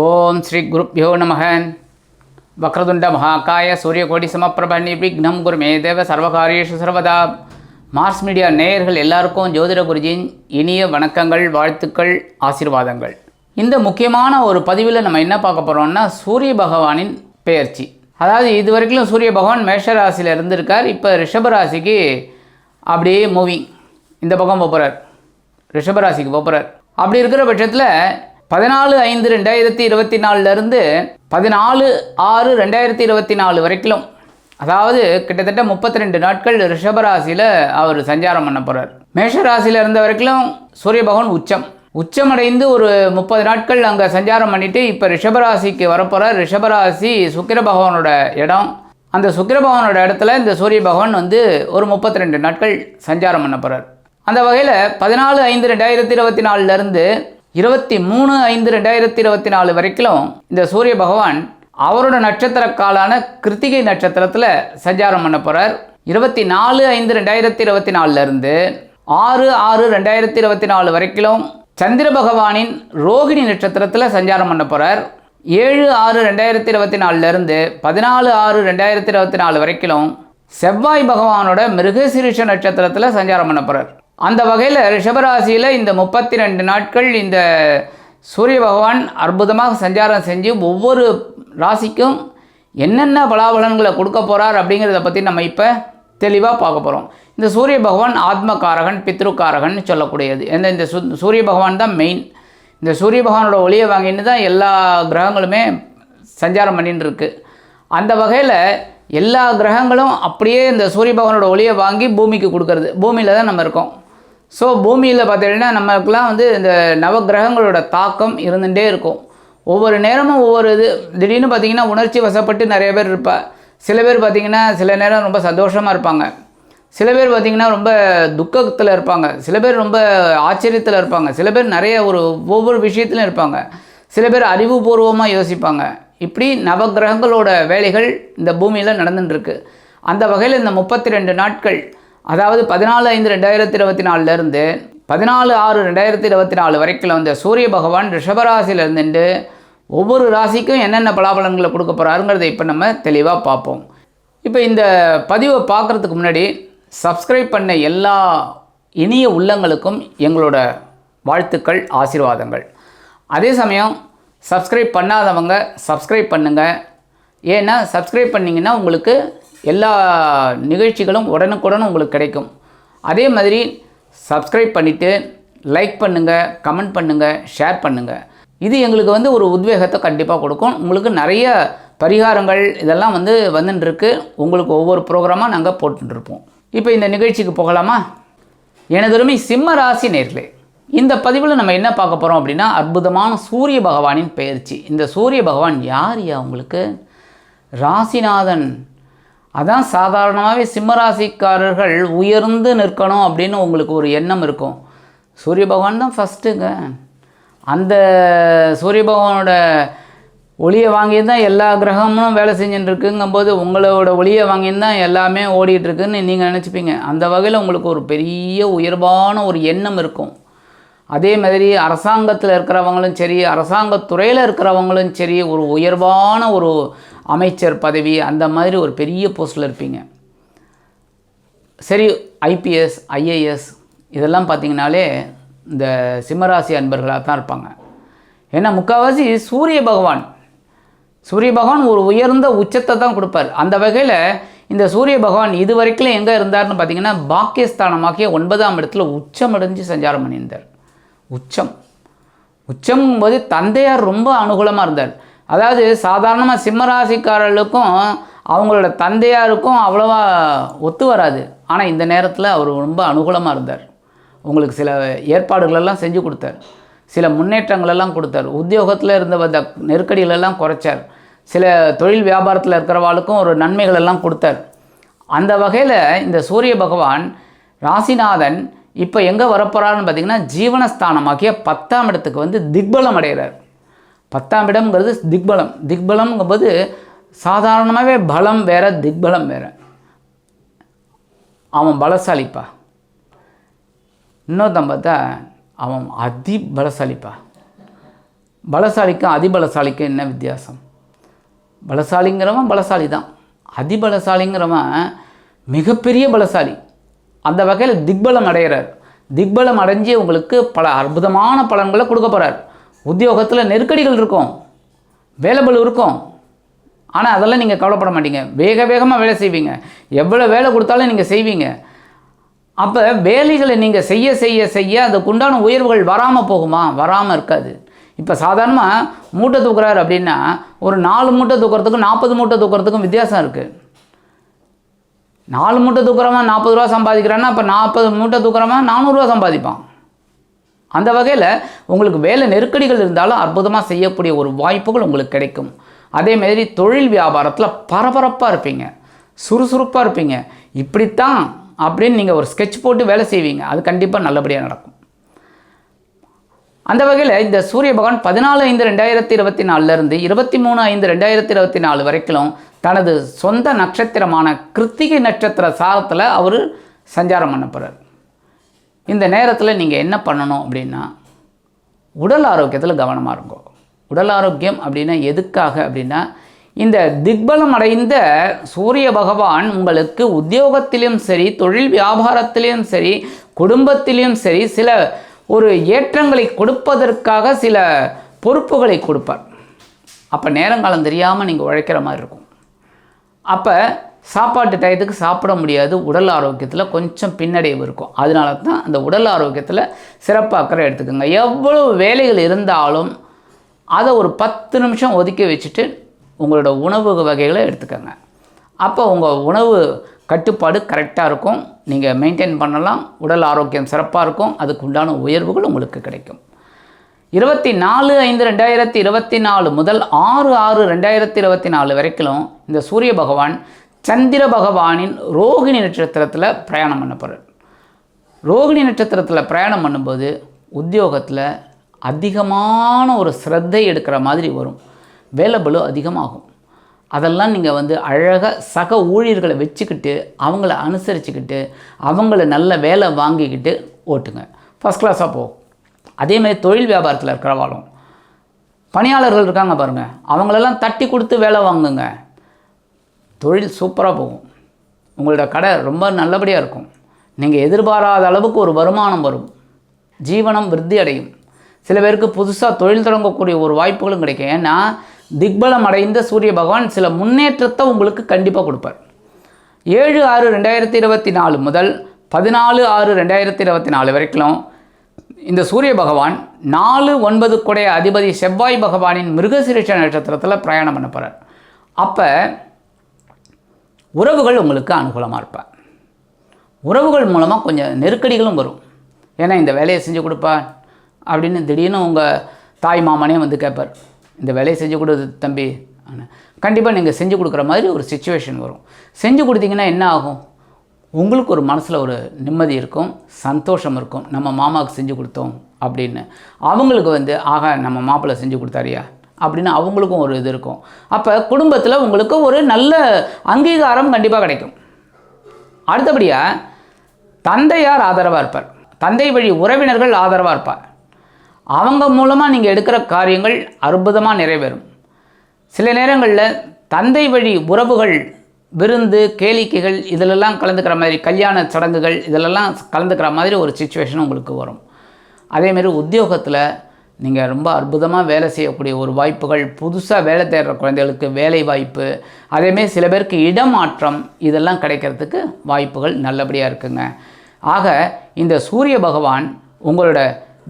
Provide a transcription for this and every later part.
ஓம் ஸ்ரீ குருப்பியோ நமக. வக்ரதுண்ட மகாக்காய சூரியகோடி சமப்பிரப நிர்விக்னம் குருமே தேவ சர்வகாரியேஷு சர்வதா. மார்ஸ் மீடியா நேயர்கள் எல்லாருக்கும் ஜோதிட குருஜியின் இனிய வணக்கங்கள் வாழ்த்துக்கள் ஆசீர்வாதங்கள். இந்த முக்கியமான ஒரு பதிவில் நம்ம என்ன பார்க்க போகிறோம்னா சூரிய பகவானின் பெயர்ச்சி. அதாவது இது வரைக்கும் சூரிய பகவான் மேஷ ராசியில் இருந்திருக்கார். இப்போ ரிஷபராசிக்கு அப்படியே மூவிங் இந்த பக்கம் போகிறார் ரிஷபராசிக்கு போகிறார் அப்படி இருக்கிற பட்சத்தில் பதினாலு ஐந்து ரெண்டாயிரத்தி இருபத்தி நாலுலேருந்து பதினாலு ஆறு ரெண்டாயிரத்தி இருபத்தி நாலு வரைக்கும் அதாவது கிட்டத்தட்ட முப்பத்தி ரெண்டு நாட்கள் ரிஷபராசியில் அவர் சஞ்சாரம் பண்ண போகிறார் மேஷராசியில் இருந்த வரைக்கும் சூரிய பகவான் உச்சம். உச்சமடைந்து ஒரு முப்பது நாட்கள் அங்கே சஞ்சாரம் பண்ணிவிட்டு இப்போ ரிஷபராசிக்கு வரப்போகிறார் ரிஷபராசி சுக்கிர பகவானோட இடம். அந்த சுக்கிர பகவானோட இடத்துல இந்த சூரிய பகவான் வந்து ஒரு முப்பத்தி ரெண்டு நாட்கள் சஞ்சாரம் பண்ண போகிறார் அந்த வகையில் பதினாலு ஐந்து ரெண்டாயிரத்தி இருபத்தி நாலுலேருந்து இருபத்தி மூணு ஐந்து ரெண்டாயிரத்தி இருபத்தி நாலு வரைக்கும் இந்த சூரிய பகவான் அவரோட நட்சத்திர காலான கிருத்திகை நட்சத்திரத்தில் சஞ்சாரம் பண்ண போகிறார் இருபத்தி நாலு ஐந்து ரெண்டாயிரத்தி இருபத்தி நாலுலேருந்து ஆறு ஆறு ரெண்டாயிரத்தி இருபத்தி நாலு வரைக்கும் சந்திர பகவானின் ரோகிணி நட்சத்திரத்தில் சஞ்சாரம் பண்ண போகிறார் ஏழு ஆறு ரெண்டாயிரத்தி இருபத்தி நாலுலேருந்து பதினாலு ஆறு ரெண்டாயிரத்தி இருபத்தி நாலு வரைக்கும் செவ்வாய் பகவானோட மிருகசீரிஷ நட்சத்திரத்தில் சஞ்சாரம் பண்ண போகிறார் அந்த வகையில் ரிஷபராசியில் இந்த முப்பத்தி ரெண்டு நாட்கள் இந்த சூரிய பகவான் அற்புதமாக சஞ்சாரம் செஞ்சு ஒவ்வொரு ராசிக்கும் என்னென்ன பலாபலன்களை கொடுக்க போகிறார் அப்படிங்கிறத பற்றி நம்ம இப்போ தெளிவாக பார்க்க போகிறோம் இந்த சூரிய பகவான் ஆத்மகாரகன் பித்ருக்காரகன் சொல்லக்கூடியது. எந்த இந்த சு சூரிய பகவான் தான் மெயின் இந்த சூரிய பகவானோட ஒளியை வாங்கின்னு தான் எல்லா கிரகங்களுமே சஞ்சாரம் பண்ணின்னு இருக்குது அந்த வகையில் எல்லா கிரகங்களும் அப்படியே இந்த சூரிய பகவானோட ஒளியை வாங்கி பூமிக்கு கொடுக்கறது. பூமியில் தான் நம்ம இருக்கோம். ஸோ பூமியில் பார்த்தீங்கன்னா நமக்குலாம் வந்து இந்த நவகிரகங்களோட தாக்கம் இருந்துகிட்டே இருக்கும். ஒவ்வொரு நேரமும் ஒவ்வொரு இது திடீர்னு பார்த்திங்கன்னா உணர்ச்சி வசப்பட்டு நிறைய பேர் இருப்பா. சில பேர் பார்த்தீங்கன்னா சில நேரம் ரொம்ப சந்தோஷமாக இருப்பாங்க. சில பேர் பார்த்திங்கன்னா ரொம்ப துக்கத்தில் இருப்பாங்க. சில பேர் ரொம்ப ஆச்சரியத்தில் இருப்பாங்க. சில பேர் நிறைய ஒரு ஒவ்வொரு விஷயத்துலையும் இருப்பாங்க. சில பேர் அறிவுபூர்வமாக யோசிப்பாங்க. இப்படி நவகிரகங்களோட வேலைகள் இந்த பூமியில் நடந்துட்டுருக்கு அந்த வகையில் இந்த முப்பத்தி ரெண்டு நாட்கள் அதாவது பதினாலு ஐந்து ரெண்டாயிரத்தி இருபத்தி நாலுலேருந்து பதினாலு ஆறு ரெண்டாயிரத்தி இருபத்தி நாலு வரைக்கும் வந்த சூரிய பகவான் ரிஷபராசிலிருந்துட்டு ஒவ்வொரு ராசிக்கும் என்னென்ன பலாபலன்களை கொடுக்க போகிறாருங்கிறத இப்போ நம்ம தெளிவாக பார்ப்போம். இப்போ இந்த பதிவை பார்க்குறதுக்கு முன்னாடி சப்ஸ்கிரைப் பண்ண எல்லா இனிய உள்ளங்களுக்கும் எங்களோட வாழ்த்துக்கள் ஆசீர்வாதங்கள். அதே சமயம் சப்ஸ்கிரைப் பண்ணாதவங்க சப்ஸ்கிரைப் பண்ணுங்கள் ஏன்னா சப்ஸ்கிரைப் பண்ணிங்கன்னா உங்களுக்கு எல்லா நிகழ்ச்சிகளும் உடனுக்குடன் உங்களுக்கு கிடைக்கும். அதே மாதிரி சப்ஸ்கிரைப் பண்ணிவிட்டு லைக் பண்ணுங்கள் கமெண்ட் பண்ணுங்கள் ஷேர் பண்ணுங்கள் இது எங்களுக்கு வந்து ஒரு உத்வேகத்தை கண்டிப்பாக கொடுக்கும். உங்களுக்கு நிறைய பரிகாரங்கள் இதெல்லாம் வந்து வந்துட்டுருக்கு உங்களுக்கு ஒவ்வொரு ப்ரோக்ராமாக நாங்கள் போட்டுருப்போம் இப்போ இந்த நிகழ்ச்சிக்கு போகலாமா? எனதொருமை சிம்ம ராசி நேர்களே இந்த பதிவில் நம்ம என்ன பார்க்க போகிறோம் அப்படின்னா அற்புதமான சூரிய பகவானின் பயிற்சி இந்த சூரிய பகவான் யார் யா உங்களுக்கு? ராசிநாதன். அதான் சாதாரணமாகவே சிம்மராசிக்காரர்கள் உயர்ந்து நிற்கணும் அப்படின்னு உங்களுக்கு ஒரு எண்ணம் இருக்கும். சூரிய பகவான் தான் ஃபஸ்ட்டுங்க. அந்த சூரிய பகவானோட ஒளியை வாங்கி தான் எல்லா கிரகமும் வேலை செஞ்சுட்டுருக்குங்கும்போது உங்களோட ஒளியை வாங்கி தான் எல்லாமே ஓடிட்டுருக்குன்னு நீங்கள் நினச்சிப்பீங்க. அந்த வகையில் உங்களுக்கு ஒரு பெரிய உயர்வான ஒரு எண்ணம் இருக்கும். அதே மாதிரி அரசாங்கத்தில் இருக்கிறவங்களும் சரி அரசாங்கத்துறையில் இருக்கிறவங்களும் சரி ஒரு உயர்வான ஒரு அமைச்சர் பதவி அந்த மாதிரி ஒரு பெரிய போஸ்ட்டில் இருப்பீங்க. சரி ஐபிஎஸ் ஐஏஎஸ் இதெல்லாம் பார்த்தீங்கனாலே இந்த சிம்மராசி அன்பர்களாக தான் இருப்பாங்க. ஏன்னா முக்கால்வாசி சூரிய பகவான். சூரிய பகவான் ஒரு உயர்ந்த உச்சத்தை தான் கொடுப்பார். அந்த வகையில் இந்த சூரிய பகவான் இது வரைக்கும் எங்கே இருந்தார்னு பார்த்தீங்கன்னா பாக்கியஸ்தானமாகிய ஒன்பதாம் இடத்துல உச்சமடைஞ்சு சஞ்சாரம் பண்ணியிருந்தார். உச்சம். உச்சங்கும்போது தந்தையார் ரொம்ப அனுகூலமாக இருந்தார். அதாவது சாதாரணமாக சிம்மராசிக்காரர்களுக்கும் அவங்களோட தந்தையாருக்கும் அவ்வளோவா ஒத்து வராது. ஆனால் இந்த நேரத்தில் அவர் ரொம்ப அனுகூலமாக இருந்தார். உங்களுக்கு சில ஏற்பாடுகளெல்லாம் செஞ்சு கொடுத்தார். சில முன்னேற்றங்களெல்லாம் கொடுத்தார். உத்தியோகத்தில் இருந்த வந்த நெருக்கடிகளெல்லாம் குறைச்சார். சில தொழில் வியாபாரத்தில் இருக்கிறவாளுக்கும் ஒரு நன்மைகளெல்லாம் கொடுத்தார். அந்த வகையில் இந்த சூரிய பகவான் ராசிநாதன் இப்போ எங்கே வரப்போகிறான்னு பார்த்தீங்கன்னா ஜீவனஸ்தானமாகிய பத்தாம் இடத்துக்கு வந்து திக்பலம் அடைகிறார். பத்தாம் இடம்ங்கிறது திக்பலம். திக்பலம்ங்கும்போது சாதாரணமாகவே பலம் வேற திக்பலம் வேற. அவன் பலசாலிப்பா. இன்னொருத்தன் பார்த்தா அவன் அதி பலசாலிப்பா பலசாலிக்கும் அதிபலசாலிக்கும் என்ன வித்தியாசம்? பலசாலிங்கிறவன் பலசாலி தான் அதிபலசாலிங்கிறவன் மிகப்பெரிய பலசாலி. அந்த வகையில் திக்பலம் அடைகிறார். திக்பலம் அடைஞ்சு உங்களுக்கு பல அற்புதமான பலன்களை கொடுக்க போகிறார் உத்தியோகத்தில் நெருக்கடிகள் இருக்கும். வேலைபளு இருக்கும். ஆனால் அதெல்லாம் நீங்கள் கவலைப்பட மாட்டீங்க. வேக வேகமாக வேலை செய்வீங்க. எவ்வளோ வேலை கொடுத்தாலும் நீங்கள் செய்வீங்க. அப்போ வேலைகளை நீங்கள் செய்ய செய்ய செய்ய அதுக்குண்டான உயர்வுகள் வராமல் போகுமா? வராமல் இருக்காது. இப்போ சாதாரணமாக மூட்டை தூக்குறாரு அப்படின்னா ஒரு நாலு மூட்டை தூக்குறதுக்கும் நாற்பது மூட்டை தூக்குறதுக்கும் வித்தியாசம் இருக்குது நாலு மூட்டை தூக்குறவன் நாற்பது ரூபா சம்பாதிக்கிறான்னா அப்போ நாற்பது மூட்டை தூக்குறவன் நானூறுரூவா சம்பாதிப்பான். அந்த வகையில் உங்களுக்கு வேலை நெருக்கடிகள் இருந்தாலும் அற்புதமாக செய்யக்கூடிய ஒரு வாய்ப்புகள் உங்களுக்கு கிடைக்கும். அதேமாதிரி தொழில் வியாபாரத்தில் பரபரப்பாக இருப்பீங்க. சுறுசுறுப்பாக இருப்பீங்க. இப்படித்தான் அப்படின்னு நீங்கள் ஒரு ஸ்கெட்ச் போட்டு வேலை செய்வீங்க. அது கண்டிப்பாக நல்லபடியாக நடக்கும். அந்த வகையில் இந்த சூரிய பகவான் பதினாலு ஐந்து ரெண்டாயிரத்தி இருபத்தி நாலுலேருந்து இருபத்தி மூணு ஐந்து ரெண்டாயிரத்தி இருபத்தி நாலு வரைக்கும் தனது சொந்த நட்சத்திரமான கிருத்திகை நட்சத்திர சாரத்தில் அவர் சஞ்சாரம் பண்ண போகிறார் இந்த நேரத்தில் நீங்கள் என்ன பண்ணணும் அப்படின்னா உடல் ஆரோக்கியத்தில் கவனமாக இருங்கோ. உடல் ஆரோக்கியம் அப்படின்னா எதுக்காக அப்படின்னா இந்த திக்பலம் அடைந்த சூரிய பகவான் உங்களுக்கு உத்தியோகத்திலும் சரி தொழில் வியாபாரத்திலையும் சரி குடும்பத்திலையும் சரி சில ஒரு ஏற்றங்களை கொடுப்பதற்காக சில பொறுப்புகளை கொடுப்பார். அப்போ நேரங்காலம் தெரியாமல் நீங்கள் உழைக்கிற மாதிரி இருக்கும். அப்போ சாப்பாட்டு டயத்துக்கு சாப்பிட முடியாது. உடல் ஆரோக்கியத்தில் கொஞ்சம் பின்னடைவு இருக்கும். அதனால தான் அந்த உடல் ஆரோக்கியத்தில் சிறப்பு அக்கறை எடுத்துக்கோங்க. எவ்வளோ வேலைகள் இருந்தாலும் அதை ஒரு பத்து நிமிஷம் ஒதுக்கி வச்சுட்டு உங்களோட உணவு வகைகளை எடுத்துக்கோங்க. அப்போ உங்கள் உணவு கட்டுப்பாடு கரெக்டாக இருக்கும். நீங்கள் மெயின்டைன் பண்ணலாம். உடல் ஆரோக்கியம் சிறப்பாக இருக்கும். அதுக்கு உண்டான உயர்வுகள் உங்களுக்கு கிடைக்கும். இருபத்தி நாலு ஐந்து ரெண்டாயிரத்தி இருபத்தி நாலு முதல் ஆறு ஆறு ரெண்டாயிரத்தி இருபத்தி நாலு வரைக்கும் இந்த சூரிய பகவான் சந்திர பகவானின் ரோகிணி நட்சத்திரத்தில் பிரயாணம் பண்ண போகிறார் ரோகிணி நட்சத்திரத்தில் பிரயாணம் பண்ணும்போது உத்தியோகத்தில் அதிகமான ஒரு சிரத்தை எடுக்கிற மாதிரி வரும். வேலைபலு அதிகமாகும். அதெல்லாம் நீங்கள் வந்து அழகாக சக ஊழியர்களை வச்சுக்கிட்டு அவங்கள அனுசரிச்சுக்கிட்டு அவங்கள நல்ல வேலை வாங்கிக்கிட்டு ஓட்டுங்க. ஃபஸ்ட் கிளாஸாக போகும் அதே மாதிரி தொழில் வியாபாரத்தில் இருக்கிறவாலும் பணியாளர்கள் இருக்காங்க பாருங்கள் அவங்களெல்லாம் தட்டி கொடுத்து வேலை வாங்குங்க. தொழில் சூப்பராக போகும். உங்களோட கடை ரொம்ப நல்லபடியாக இருக்கும். நீங்கள் எதிர்பாராத அளவுக்கு ஒரு வருமானம் வரும். ஜீவனம் விருத்தி அடையும். சில பேருக்கு புதுசாக தொழில் தொடங்கக்கூடிய ஒரு வாய்ப்புகளும் கிடைக்கும். ஏன்னா திக்பலம் அடைந்த சூரிய பகவான் சில முன்னேற்றத்தை உங்களுக்கு கண்டிப்பாக கொடுப்பார். ஏழு ஆறு ரெண்டாயிரத்தி இருபத்தி நாலு முதல் பதினாலு ஆறு ரெண்டாயிரத்தி இருபத்தி நாலு வரைக்கும் இந்த சூரிய பகவான் நாலு ஒன்பது குடைய அதிபதி செவ்வாய் பகவானின் மிருகசிரிஷ நட்சத்திரத்தில் பிரயாணம் பண்ண போகிறார் அப்போ உறவுகள் உங்களுக்கு அனுகூலமாக இருப்பார். உறவுகள் மூலமாக கொஞ்சம் நெருக்கடிகளும் வரும். ஏன்னா இந்த வேலையை செஞ்சு கொடுப்பா அப்படின்னு திடீர்னு உங்கள் தாய் மாமனே வந்து கேட்பார். இந்த வேலையை செஞ்சு கொடு தம்பி. கண்டிப்பாக நீங்கள் செஞ்சு கொடுக்குற மாதிரி ஒரு சுச்சுவேஷன் வரும். செஞ்சு கொடுத்தீங்கன்னா என்ன ஆகும்? உங்களுக்கு ஒரு மனசில் ஒரு நிம்மதி இருக்கும் சந்தோஷம் இருக்கும். நம்ம மாமாவுக்கு செஞ்சு கொடுத்தோம் அப்படின்னு. அவங்களுக்கு வந்து ஆகா நம்ம மாப்பிள்ளை செஞ்சு கொடுத்தாரியா? அப்படின்னு அவங்களுக்கும் ஒரு இது இருக்கும். அப்போ குடும்பத்தில் உங்களுக்கு ஒரு நல்ல அங்கீகாரம் கண்டிப்பாக கிடைக்கும். அடுத்தபடியாக தந்தையார் ஆதரவாக இருப்பார். தந்தை வழி உறவினர்கள் ஆதரவாக இருப்பார். அவங்க மூலமாக நீங்கள் எடுக்கிற காரியங்கள் அற்புதமாக நிறைவேறும். சில நேரங்களில் தந்தை வழி உறவுகள் விருந்து கேளிக்கைகள் இதிலெல்லாம் கலந்துக்கிற மாதிரி கல்யாண சடங்குகள் இதிலெல்லாம் கலந்துக்கிற மாதிரி ஒரு சுச்சுவேஷன் உங்களுக்கு வரும். அதேமாரி உத்தியோகத்தில் நீங்கள் ரொம்ப அற்புதமாக வேலை செய்யக்கூடிய ஒரு வாய்ப்புகள் புதுசாக வேலை தேடுற குழந்தைகளுக்கு வேலை வாய்ப்பு அதேமாரி சில பேருக்கு இடமாற்றம் இதெல்லாம் கிடைக்கிறதுக்கு வாய்ப்புகள் நல்லபடியாக இருக்குங்க. ஆக இந்த சூரிய பகவான் உங்களோட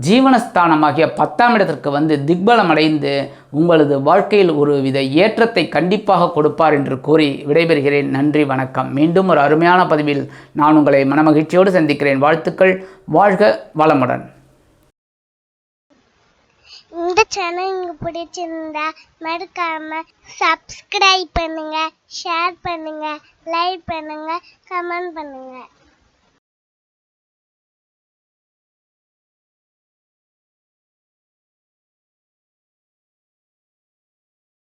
ஜீவனஸ்தானமாகிய பத்தாம் இடத்திற்கு வந்து திக்பலம் அடைந்து உங்களது வாழ்க்கையில் ஒரு வித ஏற்றத்தை கண்டிப்பாக கொடுப்பார் என்று கூறி விடைபெறுகிறேன். நன்றி வணக்கம். மீண்டும் ஒரு அருமையான பதிவில் நான் உங்களை மனமகிழ்ச்சியோடு சந்திக்கிறேன். வாழ்த்துக்கள். வாழ்க வளமுடன். இந்த சேனல் உங்களுக்கு பிடிச்சிருந்தா மறக்காம சப்ஸ்கிரைப் பண்ணுங்க ஷேர் பண்ணுங்க லைக் பண்ணுங்க கமெண்ட் பண்ணுங்க.